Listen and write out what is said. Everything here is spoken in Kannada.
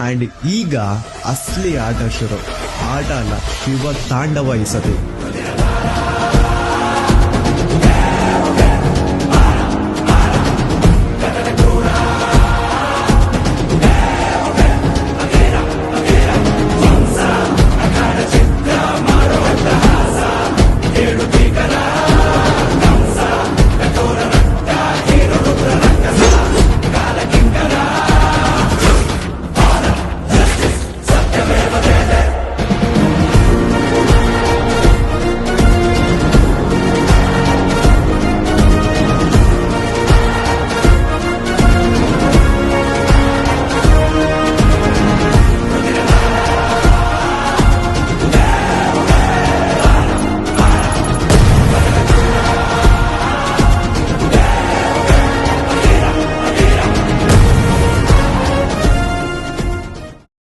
ಅಂಡ್ ಈಗ ಅಸಲಿ ಆಟ ಶುರು. ಆಟ ಅಲ್ಲ ಶಿವ ತಾಂಡವ ಈ